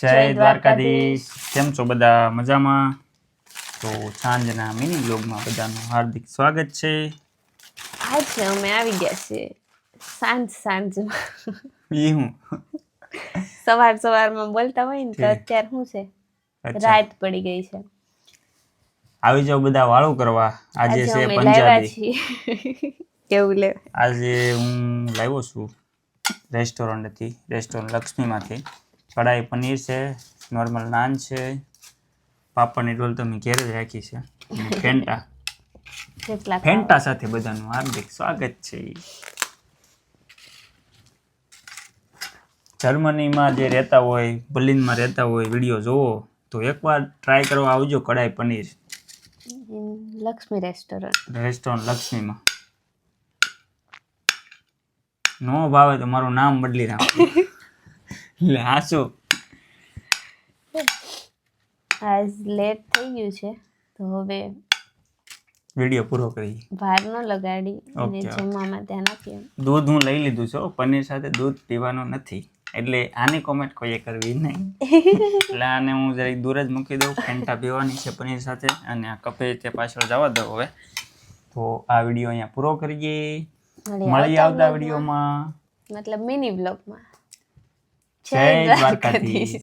જય દ્વારકાધીશ. કેમ છો બધા? મજામાં? તો સાંજના મિની બ્લોગમાં બધાનું હાર્દિક સ્વાગત છે. આજે અમે આવી ગયા છીએ સાંજ સાંજ એ હું. સવાર સવારમાં બોલતા હોય ને તો અત્યારે શું છે? રાત પડી ગઈ છે. આવી જાઓ બધા વાળું કરવા. આજે આજે છે પંજાબી. કેવું લે? આજે હું લાવ્યો છું. રેસ્ટોરન્ટથી રેસ્ટોરન્ટ લક્ષ્મીમાંથી. કઢાઈ પનીર છે નોર્મલ નાન છે પાપડની રોલ તો મેં ઘેર જ રાખી છે. ફેન્ટા ફેન્ટા સાથે બધાનું હાર્દિક સ્વાગત છે. જર્મનીમાં જે રહેતા હોય બર્લિનમાં રહેતા હોય વીડિયો જોવો તો એકવાર ટ્રાય કરવા આવજો કઢાઈ પનીર. લક્ષ્મી રેસ્ટોરન્ટ રેસ્ટોરન્ટ લક્ષ્મીમાં. નો ભાવે તો મારું નામ બદલી નાખો. હાસો આજ લેટ થઈ ગયું છે તો હવે વીડિયો પૂરો કરી ન લગાડી અને. જમવામાં ધ્યાન આપીએ. દૂધ હું લઈ લીધું છું પનીર સાથે દૂધ પીવાનું નથી. એટલે આની કોમેન્ટ કોઈએ કરવી નહીં. એટલે આને હું જરીક દૂર જ મૂકી દઉં ફેન્ટા પીવાની છે પનીર સાથે અને આ કપે તે પાછળ જવા દઉં હવે. તો આ વીડિયો અહીંયા પૂરો કરીએ. મળીએ મળી આવતા. વિડીયોમાં. મતલબ મિની બ્લોગમાં જય દ્વારકાધીશ